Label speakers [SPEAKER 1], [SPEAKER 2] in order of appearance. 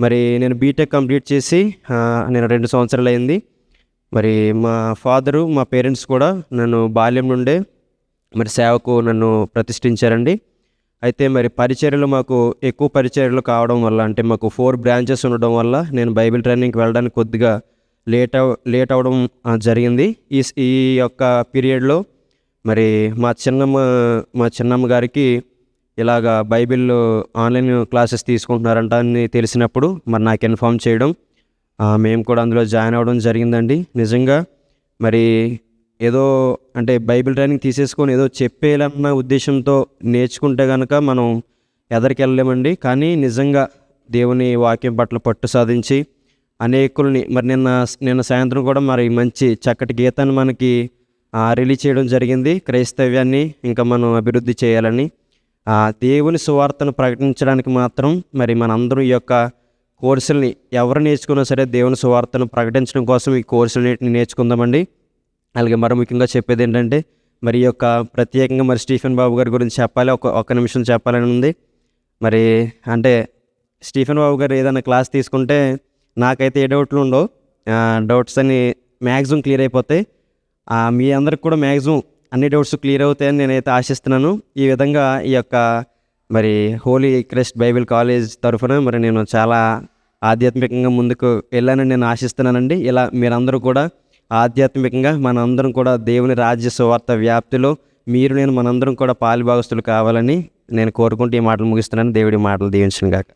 [SPEAKER 1] మరి నేను BTech complete చేసి నేను రెండు సంవత్సరాలు అయింది మరి మా ఫాదరు మా పేరెంట్స్ కూడా నన్ను బాల్యం నుండే మరి సేవకు నన్ను ప్రతిష్ఠించారండి. అయితే మరి పరిచర్యలు మాకు ఎక్కువ పరిచర్యలు కావడం వల్ల అంటే మాకు ఫోర్ బ్రాంచెస్ ఉండడం వల్ల నేను బైబిల్ ట్రైనింగ్కి వెళ్ళడానికి కొద్దిగా లేట్ అవ లేట్ అవ్వడం జరిగింది. ఈ స్- ఈ యొక్క పీరియడ్లో మరి మా చిన్నమ్మ మా చిన్నమ్మ గారికి ఇలాగా బైబిల్ ఆన్లైన్ క్లాసెస్ తీసుకుంటున్నారంట అని తెలిసినప్పుడు మరి నాకు ఇన్ఫామ్ చేయడం. మేము కూడా అందులో జాయిన్ అవ్వడం జరిగిందండి. నిజంగా మరి ఏదో అంటే బైబిల్ ట్రైనింగ్ తీసేసుకొని ఏదో చెప్పేయాలన్న ఉద్దేశంతో నేర్చుకుంటే కనుక మనం ఎదరికి వెళ్ళలేమండి. కానీ నిజంగా దేవుని వాక్యం పట్ల పట్టు సాధించి అనేకుల్ని మరి నిన్న నిన్న సాయంత్రం కూడా మరి మంచి చక్కటి గీతాన్ని మనకి రిలీజ్ చేయడం జరిగింది. క్రైస్తవ్యాన్ని ఇంకా మనం అభివృద్ధి చేయాలని ఆ, దేవుని సువార్తను ప్రకటించడానికి మాత్రం మరి మనందరం ఈ యొక్క కోర్సుల్ని ఎవరు నేర్చుకున్నా సరే దేవుని సువార్తను ప్రకటించడం కోసం ఈ కోర్సులన్నింటిని నేర్చుకుందామండి. అలాగే మరో ముఖ్యంగా చెప్పేది ఏంటంటే మరి ఈ యొక్క ప్రత్యేకంగా మరి స్టీఫెన్ బాబు గారి గురించి చెప్పాలి ఒక ఒక్క నిమిషం చెప్పాలని ఉంది. మరి అంటే స్టీఫెన్ బాబు గారు ఏదైనా క్లాస్ తీసుకుంటే నాకైతే ఏ డౌట్లు ఉండవు. డౌట్స్ అన్ని మ్యాక్సిమం క్లియర్ అయిపోతాయి. మీ అందరికి కూడా మ్యాక్సిమం అన్ని డౌట్స్ క్లియర్ అవుతాయని నేనైతే ఆశిస్తున్నాను. ఈ విధంగా ఈ యొక్క మరి హోలీ క్రెస్ట్ బైబిల్ కాలేజ్ తరఫున మరి నేను చాలా ఆధ్యాత్మికంగా ముందుకు వెళ్ళానని నేను ఆశిస్తున్నానండి. ఇలా మీరందరూ కూడా ఆధ్యాత్మికంగా మనందరం కూడా దేవుని రాజ్య సువార్త వ్యాప్తిలో మీరు నేను మనందరం కూడా పాలిభాగస్తులు కావాలని నేను కోరుకుంటూ ఈ మాటలు ముగిస్తున్నాను. దేవుడి మాటలు దీవించిన గాక